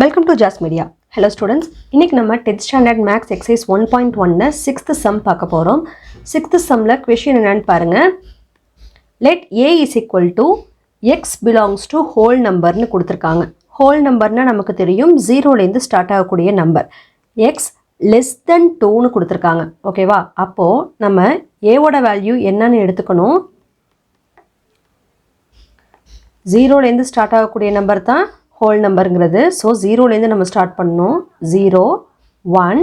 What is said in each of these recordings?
Welcome to Jazz media hello students இன்றைக்கி நம்ம tenth standard maths exercise one point ஒன்னில் sixth sum பார்க்க போகிறோம் சிக்ஸ்த்து சம்மில் கொஷின் என்னன்னு பாருங்கள் let A is equal to X belongs to whole நம்பர்னு கொடுத்துருக்காங்க. ஹோல் நம்பர்னால் நமக்கு தெரியும். ஜீரோலேருந்து ஸ்டார்ட் ஆகக்கூடிய நம்பர் எக்ஸ் லெஸ் தென் டூன்னு கொடுத்துருக்காங்க. ஓகேவா அப்போது நம்ம ஏவோட வேல்யூ என்னன்னு எடுத்துக்கணும். ஜீரோலேருந்து ஸ்டார்ட் ஆகக்கூடிய நம்பர் தான் ஹோல் நம்பருங்கிறது ஸோ ஜீரோலேருந்து நம்ம ஸ்டார்ட் பண்ணணும். ஜீரோ ஒன்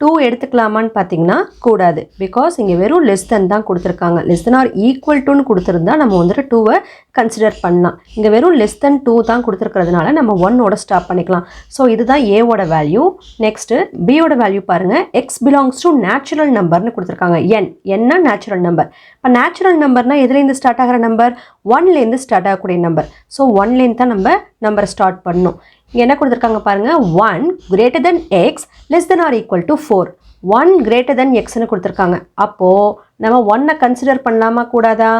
டூ எடுத்துக்கலாமான்னு பார்த்தீங்கன்னா கூடாது. பிகாஸ் இங்கே வெறும் லெஸ் தென் தான் கொடுத்துருக்காங்க. லெஸ் தென் ஆர் ஈக்குவல் டுன்னு கொடுத்துருந்தா நம்ம வந்துட்டு டூவை கன்சிடர் பண்ணலாம். இங்கே வெறும் லெஸ் தென் டூ தான் கொடுத்துருக்கிறதுனால நம்ம ஒன்னோட ஸ்டாப் பண்ணிக்கலாம். ஸோ இதுதான் ஏவோட வேல்யூ நெக்ஸ்ட்டு பியோட வேல்யூ பாருங்கள் எக்ஸ் பிலாங்ஸ் டு நேச்சுரல் நம்பர்னு கொடுத்துருக்காங்க. என் என்ன நேச்சுரல் நம்பர் இப்போ நேச்சுரல் நம்பர்னால் எதுலேருந்து ஸ்டார்ட் ஆகிற நம்பர் ஒன்லேருந்து ஸ்டார்ட் ஆகக்கூடிய நம்பர் ஸோ ஒன்லேருந்து தான் நம்ம நம்பரை ஸ்டார்ட் பண்ணணும். என்ன கொடுத்துருக்காங்க பாருங்கள் one greater than X less than or equal to four one greater than எக்ஸ்னு கொடுத்துருக்காங்க. அப்போது நம்ம ஒன்னை கன்சிடர் பண்ணலாமா? கூடாதா?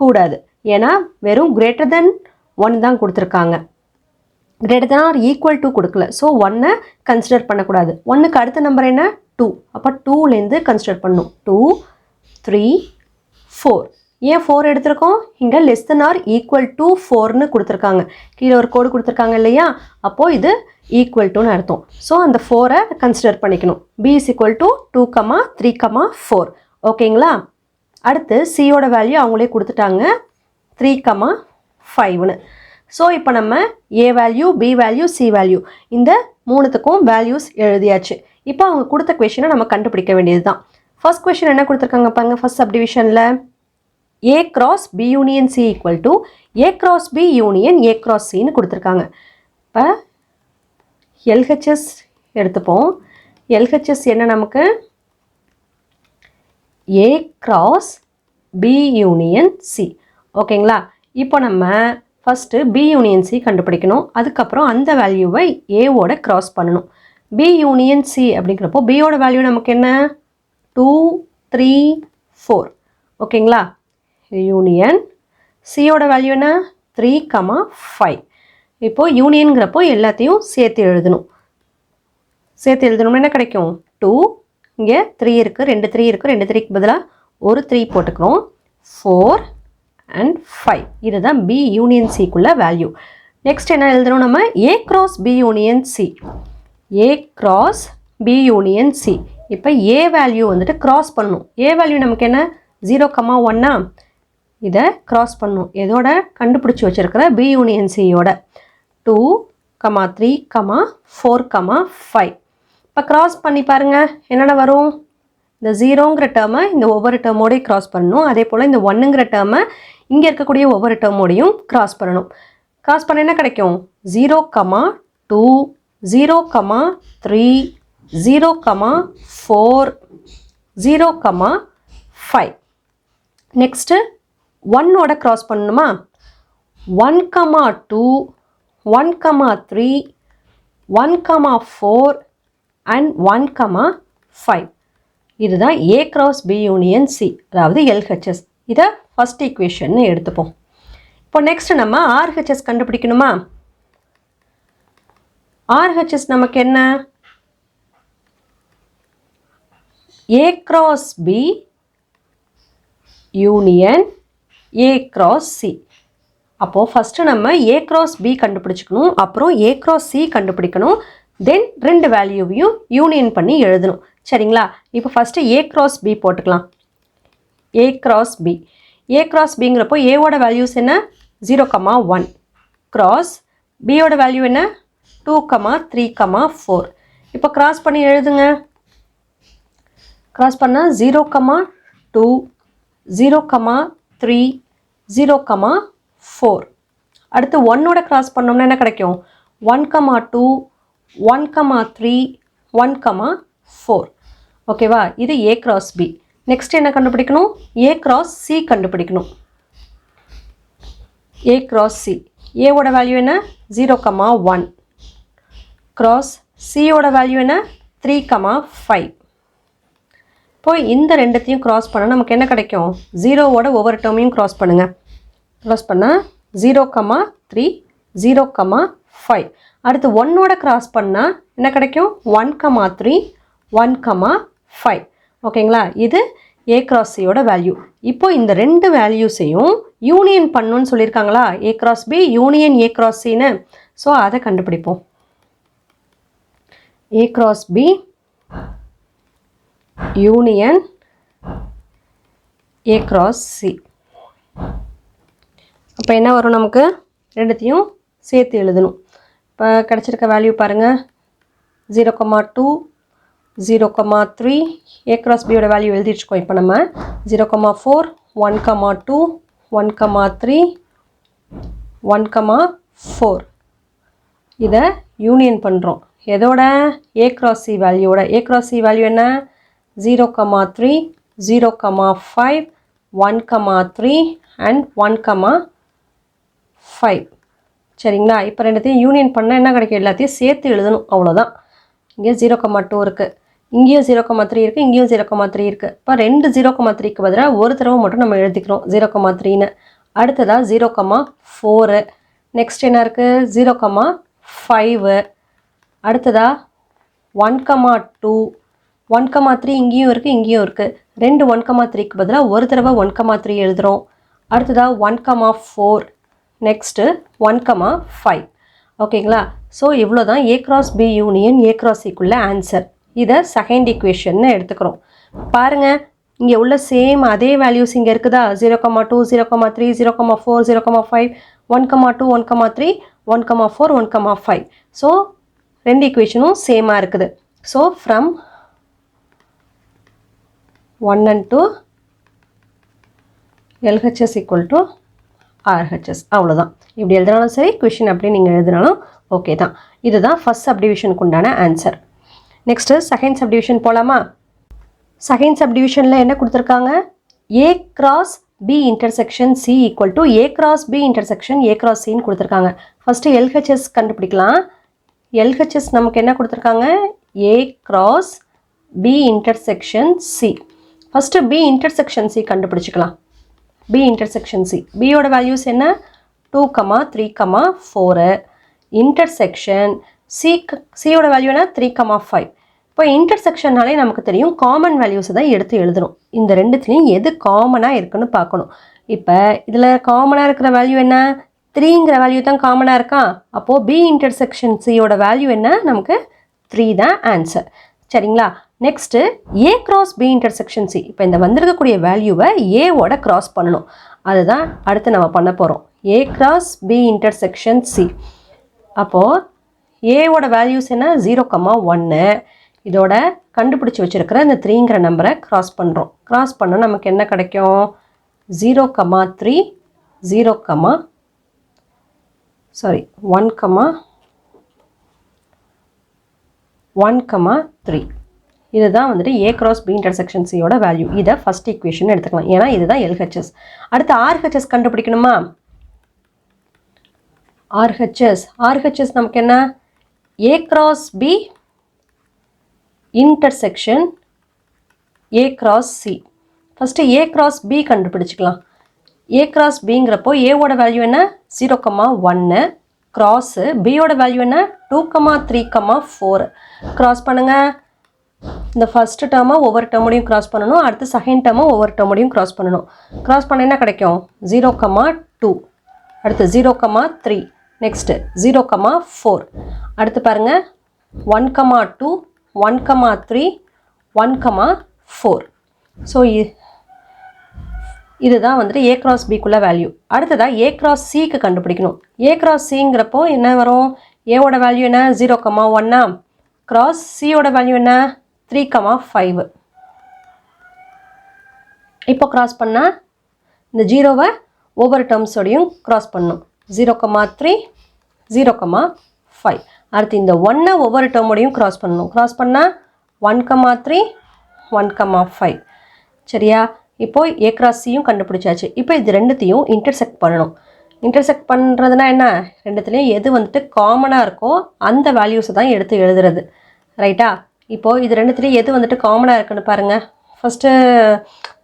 கூடாது. ஏன்னா வெறும் கிரேட்டர் தென் ஒன் தான் கொடுத்துருக்காங்க. Greater than or equal to கொடுக்கல. ஸோ ஒன்னை கன்சிடர் பண்ணக்கூடாது. ஒன்றுக்கு அடுத்த நம்பர் என்ன? டூ அப்போ டூலேருந்து கன்சிடர் பண்ணணும் டூ த்ரீ ஃபோர் ஏன் ஃபோர் எடுத்திருக்கோம்? இங்கே less than or equal to ஃபோர்னு கொடுத்துருக்காங்க. கீழே ஒரு கோடு கொடுத்துருக்காங்க இல்லையா? அப்போது இது ஈக்குவல் டுன்னு அர்த்தம். ஸோ அந்த ஃபோரை கன்சிடர் பண்ணிக்கணும். B is equal to two comma three comma four ஓகேங்களா? அடுத்து சியோட வேல்யூ அவங்களே கொடுத்துட்டாங்க. த்ரீ கமா ஃபைவ்னு ஸோ இப்போ நம்ம A value B value C value இந்த மூணுத்துக்கும் வேல்யூஸ் எழுதியாச்சு. இப்போ அவங்க கொடுத்த கொஷினை நம்ம கண்டுபிடிக்க வேண்டியது தான் ஃபர்ஸ்ட் கொஷின் என்ன கொடுத்துருக்காங்க பாருங்க. First சப்டிவிஷனில் A cross B union C equal to A cross B union A cross சின்னு கொடுத்துருக்காங்க. இப்போ எல்ஹெச்எஸ் எடுத்துப்போம். எல்ஹெச்எஸ் என்ன நமக்கு? A cross B union C ஓகேங்களா? இப்போ நம்ம ஃபஸ்ட்டு பி யூனியன் சி கண்டுபிடிக்கணும். அதுக்கப்புறம் அந்த வேல்யூவை ஏவோட கிராஸ் பண்ணணும். பி யூனியன் சி அப்படிங்கிறப்போ பியோட வேல்யூ நமக்கு என்ன? டூ த்ரீ ஃபோர் ஓகேங்களா? யூனியன் சியோட வேல்யூ என்ன? த்ரீ கமா ஃபைவ் இப்போது யூனியனுங்கிறப்போ எல்லாத்தையும் சேர்த்து எழுதணும். சேர்த்து எழுதணும்னா என்ன கிடைக்கும்? டூ இங்கே த்ரீ இருக்குது ரெண்டு த்ரீ இருக்குது ரெண்டு த்ரீக்கு பதிலாக ஒரு த்ரீ போட்டுக்கிறோம். ஃபோர் அண்ட் ஃபைவ் இதுதான் பி யூனியன் சிக்குள்ள வேல்யூ நெக்ஸ்ட் என்ன எழுதணும் நம்ம? A cross B union C A cross B union C இப்போ ஏ வேல்யூ வந்துட்டு க்ராஸ் பண்ணணும். ஏ வேல்யூ நமக்கு என்ன? ஜீரோ கமா ஒன்னா இதை க்ராஸ் பண்ணும். எதோட? கண்டுபிடிச்சி வச்சுருக்கிற பி யூனியன் சியோட two comma three comma four comma five இப்போ க்ராஸ் பண்ணி பாருங்கள் என்னென்ன வரும்? இந்த ஜீரோங்கிற டேர்மை இந்த ஒவ்வொரு டேர்மோடையும் க்ராஸ் பண்ணணும். அதே போல் இந்த ஒன்றுங்கிற டேர்மை இங்கே இருக்கக்கூடிய ஒவ்வொரு டேர்மோடையும் க்ராஸ் பண்ணணும். க்ராஸ் பண்ண என்ன கிடைக்கும்? Zero comma two zero comma three zero comma four zero comma five next ஒன்னோட க்ராஸ் பண்ணணுமா? One comma two one comma three one comma four and one comma five இதுதான் A cross B union C அதாவது LHS இதை first ஈக்குவேஷன்னு எடுத்துப்போம். இப்போ next நம்ம RHS கண்டுபிடிக்கணுமா? ஆர்ஹெச்எஸ் நமக்கு என்ன? A cross B union A cross C அப்போது ஃபஸ்ட்டு நம்ம ஏ க்ராஸ் பி கண்டுபிடிச்சிக்கணும் அப்புறம் ஏ க்ராஸ் சி கண்டுபிடிக்கணும் தென் ரெண்டு வேல்யூவையும் யூனியன் பண்ணி எழுதணும். சரிங்களா? இப்போ ஃபஸ்ட்டு ஏ க்ராஸ் பி போட்டுக்கலாம். A cross B A cross பிங்கிறப்போ ஏவோட வேல்யூஸ் என்ன? ஜீரோ கமா ஒன் க்ராஸ் பியோட வேல்யூ என்ன? Two comma three comma four இப்போ க்ராஸ் பண்ணி எழுதுங்க. க்ராஸ் பண்ணால் zero comma two zero comma three zero comma four அடுத்து ஒன்னோட கிராஸ் பண்ணோம்னா என்ன கிடைக்கும்? One comma two one comma three one comma four ஓகேவா இது ஏ கிராஸ் பி நெக்ஸ்ட் என்ன கண்டுபிடிக்கணும்? ஏ கிராஸ் சி கண்டுபிடிக்கணும். ஏ கிராஸ் சி ஏவோட வேல்யூ என்ன? ஜீரோ கமா ஒன் கிராஸ் சியோட வேல்யூ என்ன? த்ரீ கமா ஃபைவ் இப்போ இந்த ரெண்டுத்தையும் க்ராஸ் பண்ணால் நமக்கு என்ன கிடைக்கும்? ஜீரோவோட ஒவ்வொரு டேர்மையும் க்ராஸ் பண்ணுங்கள் க்ராஸ் பண்ணால் zero comma three zero comma five அடுத்து ஒன்னோட க்ராஸ் பண்ணால் என்ன கிடைக்கும்? One comma three one comma five ஓகேங்களா இது ஏ கிராஸ் சியோட வேல்யூ இப்போ இந்த ரெண்டு வேல்யூஸையும் யூனியன் பண்ணுன்னு சொல்லியிருக்காங்களா? A cross B union A cross Chinnu so அதை கண்டுபிடிப்போம். A cross B union A cross C அப்போ என்ன வரும் நமக்கு? ரெண்டுத்தையும் சேர்த்து எழுதணும். இப்போ கிடச்சிருக்க வேல்யூ பாருங்கள் zero comma two zero comma three A cross பியோட வேல்யூ எழுதிட்டுருக்கோம் இப்போ நம்ம zero comma four one comma two one comma three one comma four இதை யூனியன் பண்ணுறோம் எதோட? ஏ கிராஸ் சி வேல்யூவோட ஏ கிராஸ் சி வேல்யூ என்ன? Zero comma three zero comma five one comma three and one comma five சரிங்களா? இப்போ ரெண்டுத்தையும் union பண்ணால் என்ன கிடைக்கும்? எல்லாத்தையும் சேர்த்து எழுதணும். அவ்வளோதான் இங்கே ஜீரோ கமா டூ இருக்குது இங்கேயும் ஜீரோ கமா த்ரீ இருக்குது இங்கேயும் ஜீரோ கமா த்ரீ இருக்குது இப்போ ரெண்டு ஜீரோ கமா த்ரீக்கு பதிலாக ஒரு தடவை மட்டும் நம்ம எழுதிக்கிறோம். ஜீரோ கமா த்ரீன்னு அடுத்ததாக ஜீரோ கமா ஃபோரு நெக்ஸ்ட் என்ன இருக்குது ஜீரோ கமா ஃபைவு அடுத்ததாக one comma two one comma three இங்கேயும் இருக்குது இங்கேயும் இருக்குது ரெண்டு ஒன் கமா த்ரீக்கு பதிலாக ஒரு தடவை ஒன் கமா த்ரீ எழுதுகிறோம் அடுத்ததாக one comma four next one comma five ஓகேங்களா ஸோ இவ்வளோ தான் A cross B union A cross சிக்குள்ள answer இதை செகண்ட் ஈக்குவேஷன்னு எடுத்துக்கிறோம். பாருங்கள் இங்கே உள்ள சேம் அதே வேல்யூஸ் இங்கே இருக்குதா? Zero comma two zero comma three zero comma four zero comma five one comma two one comma three one comma four one comma five so ரெண்டு ஈக்குவேஷனும் சேமாக இருக்குது. So from one and two LHS equal to RHS அவ்வளோதான் இப்படி எழுதினாலும் சரி question அப்படி நீங்கள் எழுதினாலும் ஓகே தான். இதுதான் ஃபஸ்ட் சப்டிவிஷனுக்கு உண்டான ஆன்சர் நெக்ஸ்ட்டு செகண்ட் சப்டிவிஷன் போகலாமா செகண்ட் சப்டிவிஷனில் என்ன கொடுத்துருக்காங்க? A cross B intersection C equal to A cross B intersection A cross சின்னு கொடுத்துருக்காங்க. ஃபஸ்ட்டு எல்ஹெச்எஸ் கண்டுபிடிக்கலாம். எல்ஹெச்எஸ் நமக்கு என்ன கொடுத்துருக்காங்க? A cross B intersection C first B intersection C கண்டுபிடிச்சிக்கலாம். B intersection C பியோட வேல்யூஸ் என்ன? Two comma three comma four intersection C சியோட value என்ன? Three comma five இப்போ இன்டர்செக்ஷன்னாலே நமக்கு தெரியும் காமன் வேல்யூஸை தான் எடுத்து எழுதணும். இந்த ரெண்டுத்துலேயும் எது காமனாக இருக்குன்னு பார்க்கணும். இப்போ இதில் காமனாக இருக்கிற வேல்யூ என்ன? த்ரீங்கிற வேல்யூ தான் காமனாக இருக்கா? அப்போது பி இன்டர்செக்ஷன் சியோட வேல்யூ என்ன? நமக்கு த்ரீ தான் ஆன்சர் சரிங்களா? Next A cross B intersection C இப்போ இந்த வந்திருக்கக்கூடிய வேல்யூவை ஏவோட கிராஸ் பண்ணணும். அதுதான் அடுத்து நம்ம பண்ண போகிறோம் A cross B intersection C அப்போது ஏவோட வேல்யூஸ் என்ன? ஜீரோ கம்மா ஒன்று இதோட கண்டுபிடிச்சி வச்சுருக்கிற இந்த த்ரீங்கிற நம்பரை க்ராஸ் பண்ணுறோம் கிராஸ் பண்ணால் நமக்கு என்ன கிடைக்கும்? Zero comma three zero comma sorry one comma one comma three இதுதான் வந்துட்டு ஏ கிராஸ் பி இன்டர்செக்ஷன் சியோட வேல்யூ இதை ஃபஸ்ட் ஈக்குவேஷன் எடுத்துக்கலாம். ஏன்னா இதுதான் எல்ஹெச்எஸ் அடுத்து ஆர்ஹெச்எஸ் கண்டுபிடிக்கணுமா? ஆர்ஹெச்எஸ் ஆர்ஹெச்எஸ் நமக்கு என்ன? A cross B intersection A cross C first A cross B கண்டுபிடிச்சிக்கலாம். A cross பிங்கிறப்போ ஏவோட வேல்யூ என்ன? ஜீரோ கமா ஒன்று கிராஸு பியோட வேல்யூ என்ன? Two comma three comma four cross பண்ணுங்கள் இந்த ஃபஸ்ட்டு டேர்மாக ஒவ்வொரு டேர்மோடையும் க்ராஸ் பண்ணணும். அடுத்து செகண்ட் டேர்மாக ஒவ்வொரு டேர்மோடையும் க்ராஸ் பண்ணணும். க்ராஸ் பண்ண என்ன கிடைக்கும்? ஜீரோ கமா டூ அடுத்து zero comma three next zero comma four அடுத்து பாருங்கள் one comma two one comma three one comma four so இதுதான் வந்துட்டு ஏ கிராஸ் பிக்குள்ள வேல்யூ அடுத்ததாக ஏ கிராஸ் சிக்கு கண்டுபிடிக்கணும். ஏ கிராஸ் சிங்கிறப்போ என்ன வரும்? ஏவோட வேல்யூ என்ன? ஜீரோ கமா ஒன்னா கிராஸ் சியோட வேல்யூ என்ன? த்ரீ கமா ஃபைவ் இப்போ கிராஸ் பண்ணால் இந்த ஜீரோவை ஒவ்வொரு டேர்ம்ஸோடையும் க்ராஸ் பண்ணணும் zero comma three zero comma five அடுத்து இந்த ஒன்னை ஒவ்வொரு டேர்மோடையும் க்ராஸ் பண்ணணும். க்ராஸ் பண்ணால் one comma three one comma five சரியா? இப்போ ஏ கிராஸையும் கண்டுபிடிச்சாச்சு. இப்போ இது ரெண்டுத்தையும் இன்டர்செக்ட் பண்ணணும். இன்டர்செக்ட் பண்ணுறதுனா என்ன? ரெண்டுத்துலேயும் எது வந்துட்டு காமனாக இருக்கோ அந்த வேல்யூஸை தான் எடுத்து எழுதுறது. ரைட்டா இப்போது இது ரெண்டுத்துலேயும் எது வந்துட்டு காமனாக இருக்குன்னு பாருங்கள் ஃபஸ்ட்டு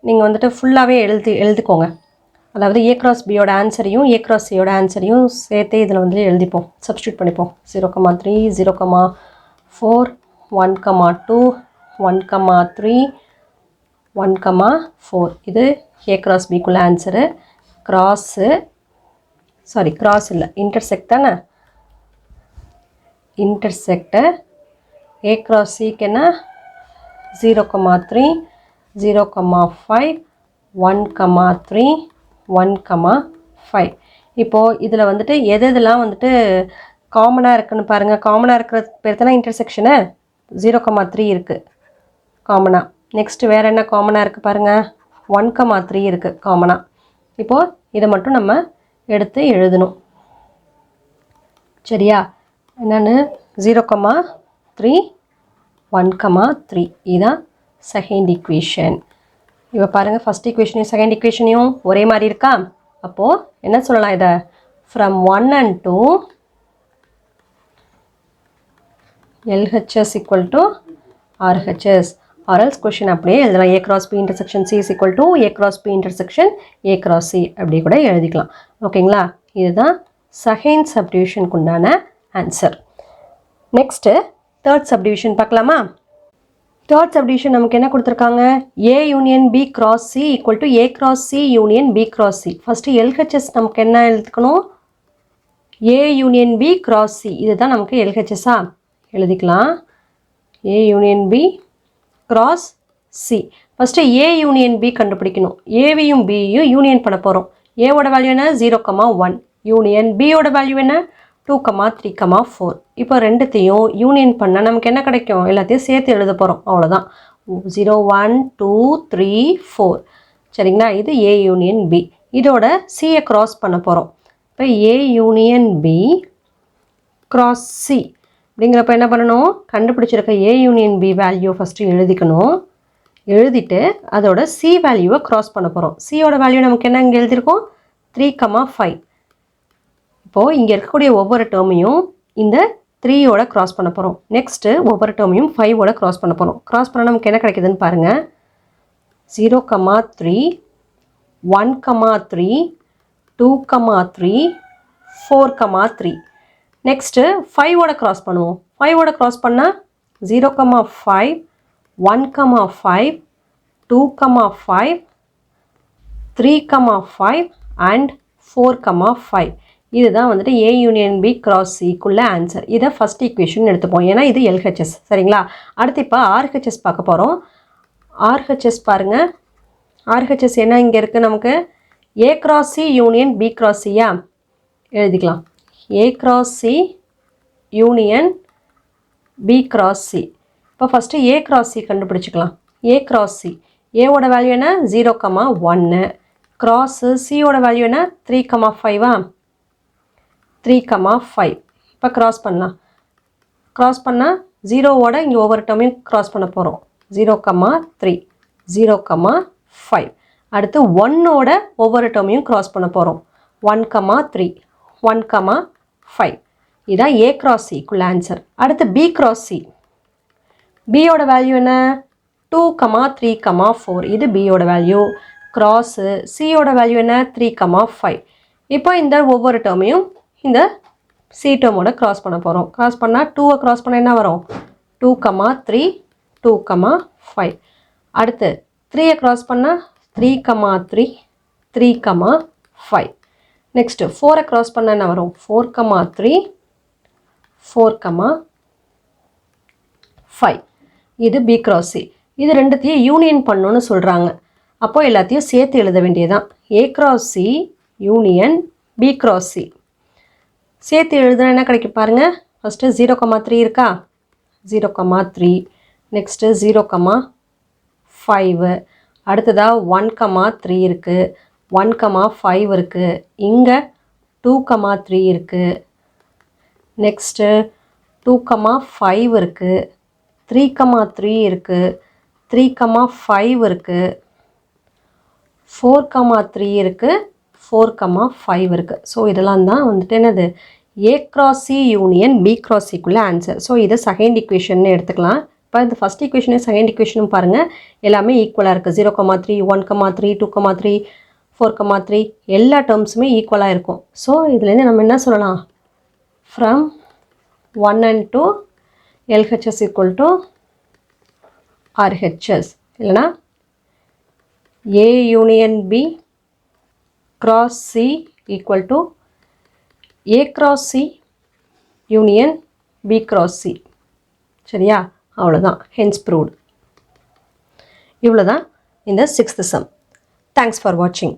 நீங்கள் வந்துட்டு ஃபுல்லாகவே எழுதி எழுதிக்கோங்க. அதாவது ஏ கிராஸ் பியோட ஆன்சரையும் ஏ கிராஸ் சியோட ஆன்சரையும் சேர்த்தே இதில் வந்து எழுதிப்போம். சப்ஸ்டியூட் பண்ணிப்போம். Zero comma three zero comma four one comma two one comma three one comma four இது ஏ கிராஸ் பிக்குள்ள ஆன்சரு கிராஸு சாரி கிராஸ் இல்லை. இன்டர்செக்ட் தானே? இன்டர்செக்டை ஏ கிராஸ் சிக்கு என்ன zero comma three zero comma five one comma three one comma five இப்போது இதில் வந்துட்டு எது எதெல்லாம் வந்துட்டு காமனாக இருக்குன்னு பாருங்கள் காமனாக இருக்கிற பேர் தானே இன்டர்செக்ஷனு ஜீரோ கமா த்ரீ இருக்குது காமனாக நெக்ஸ்ட்டு வேறு என்ன காமனாக இருக்குது பாருங்கள் ஒன் கமா த்ரீ இருக்குது காமனாக இப்போது இதை மட்டும் நம்ம எடுத்து எழுதணும். சரியா? என்னென்னு? Zero comma three one comma three இதுதான் செகண்ட் ஈக்குவேஷன் இப்போ பாருங்கள் ஃபஸ்ட் ஈக்குவேஷனையும் செகண்ட் ஈக்குவேஷனையும் ஒரே மாதிரி இருக்கா? அப்போது என்ன சொல்லலாம் இதை? From one and two LHS equal to RHS ஆர்எல்ஸ் question அப்படியே எழுதலாம். A cross B intersection C is equal to A cross B intersection A cross C அப்படி கூட எழுதிக்கலாம். ஓகேங்களா? இதுதான் செகண்ட் சப்டிவிஷனுக்கு உண்டான ஆன்சர் நெக்ஸ்ட்டு தேர்ட் சப்டிவிஷன் பார்க்கலாமா? தேர்ட் சப்டிவிஷன் நமக்கு என்ன கொடுத்துருக்காங்க? A union B cross C equal to A cross C union B cross C first LHS நமக்கு என்ன எழுதுக்கணும் A union B cross C இதுதான் நமக்கு எல்ஹெச்எஸ்ஸா எழுதிக்கலாம். A union B cross C first A union B கண்டுபிடிக்கணும். ஏவையும் பியும் யூனியன் பண்ண போகிறோம் ஏவோட வேல்யூ என்ன? ஜீரோ கமா ஒன் யூனியன் பியோட வேல்யூ என்ன? Two comma three comma four இப்போ ரெண்டுத்தையும் யூனியன் பண்ணால் நமக்கு என்ன கிடைக்கும்? எல்லாத்தையும் சேர்த்து எழுத போகிறோம் அவ்வளோதான் zero one two three four சரிங்களா? இது ஏ யூனியன் பி இதோட சியை க்ராஸ் பண்ண போகிறோம் இப்போ A union B cross C அப்படிங்கிறப்ப என்ன பண்ணணும்? கண்டுபிடிச்சிருக்க A union B value first எழுதிக்கணும். எழுதிட்டு அதோட சி வேல்யூவை க்ராஸ் பண்ண போகிறோம் சியோட வேல்யூ நமக்கு என்ன இங்கே எழுதியிருக்கோம்? த்ரீ கமா ஃபைவ் இப்போது இங்கே இருக்கக்கூடிய ஒவ்வொரு டேர்மையும் இந்த த்ரீயோட க்ராஸ் பண்ண போகிறோம் நெக்ஸ்ட்டு ஒவ்வொரு டேர்மையும் ஃபைவோட க்ராஸ் பண்ண போகிறோம் க்ராஸ் பண்ணால் நமக்கு என்ன கிடைக்குதுன்னு பாருங்கள் zero comma three one comma three two comma three four comma three next ஃபைவோட cross பண்ணுவோம். ஃபைவோட க்ராஸ் பண்ணால் zero comma five one comma five two comma five three comma five and four comma five இதுதான் வந்துட்டு A union B cross சிக்குள்ள answer இதை first equation எடுத்துப்போம். ஏன்னா இது எல்ஹெச்எஸ் சரிங்களா? அடுத்து இப்போ ஆர்ஹெச்எஸ் பார்க்க போகிறோம் ஆர்ஹெச்எஸ் பாருங்கள் ஆர்ஹெச்எஸ் என்ன இங்கே இருக்குது நமக்கு? A cross C union B cross சியா எழுதிக்கலாம். A cross C union B cross C இப்போ ஃபஸ்ட்டு ஏ கிராஸ் சி கண்டுபிடிச்சிக்கலாம். ஏ கிராஸ் சி ஏவோட வேல்யூ என்ன? ஜீரோ கமா ஒன்று கிராஸு சியோட வேல்யூ என்ன? த்ரீ கமா ஃபைவா த்ரீ கமா ஃபைவ் இப்போ க்ராஸ் பண்ணலாம் க்ராஸ் பண்ணால் ஜீரோவோட இங்கே ஒவ்வொரு டேர்மையும் க்ராஸ் பண்ண போகிறோம் zero comma three zero comma five அடுத்து ஒன்னோட ஒவ்வொரு டேர்மையும் க்ராஸ் பண்ண போகிறோம் one comma three one comma five இதான் ஏ கிராஸ் சிக்குள்ள ஆன்சர் அடுத்து பி கிராஸ் சி பியோட வேல்யூ என்ன? Two comma three comma four இது பியோட வேல்யூ கிராஸு சியோட வேல்யூ என்ன? த்ரீ கமா ஃபைவ் இப்போ இந்த ஒவ்வொரு டேர்மையும் இந்த சி டேர்மோட கிராஸ் பண்ண போகிறோம் கிராஸ் பண்ணால் டூவை கிராஸ் பண்ண என்ன வரும்? Two comma three two comma five அடுத்து த்ரீயை கிராஸ் பண்ணால் three comma three three comma five next ஃபோரை கிராஸ் பண்ண என்ன வரும்? Four comma three four comma five இது பி கிராஸ் சி இது ரெண்டுத்தையும் யூனியன் பண்ணணும்னு சொல்கிறாங்க அப்போது எல்லாத்தையும் சேர்த்து எழுத வேண்டியதுதான். A cross C union B cross C சேர்த்து எழுதுனா என்ன கிடைக்கும் பாருங்கள் ஃபஸ்ட்டு ஜீரோ கமா த்ரீ இருக்கா? Zero comma three next zero comma five அடுத்ததாக ஒன் கமா த்ரீ இருக்குது ஒன் கமா ஃபைவ் இருக்குது இங்கே டூ கமா த்ரீ இருக்குது நெக்ஸ்ட்டு டூ கமா ஃபைவ் இருக்குது த்ரீ கமா த்ரீ இருக்குது த்ரீ கமா ஃபைவ் இருக்குது ஃபோர் கமா த்ரீ இருக்குது ஃபோர் கமா ஃபைவ் இருக்குது ஸோ இதெல்லாம் தான் வந்துட்டு என்னது? A cross C union B cross சிக்குள்ளே answer so இதை செகண்ட் இக்குவேஷன்னு எடுத்துக்கலாம். இப்போ இந்த ஃபஸ்ட் ஈக்குவேஷனும் செகண்ட் இக்குவேஷனும் பாருங்கள் எல்லாமே ஈக்குவலாக இருக்குது zero comma three one comma three two comma three four comma three எல்லா டேர்ம்ஸுமே ஈக்குவலாக இருக்கும். ஸோ இதுலேருந்து நம்ம என்ன சொல்லலாம்? From one and two LHS equal to RHS இல்லைனா A union B cross C equal to A cross C union B cross C சரியா? அவ்வளோதான் ஹென்ஸ் ப்ரூவ்டு இவ்வளோ தான் இந்த சிக்ஸ்த் சம் தேங்க்ஸ் ஃபார் வாட்சிங்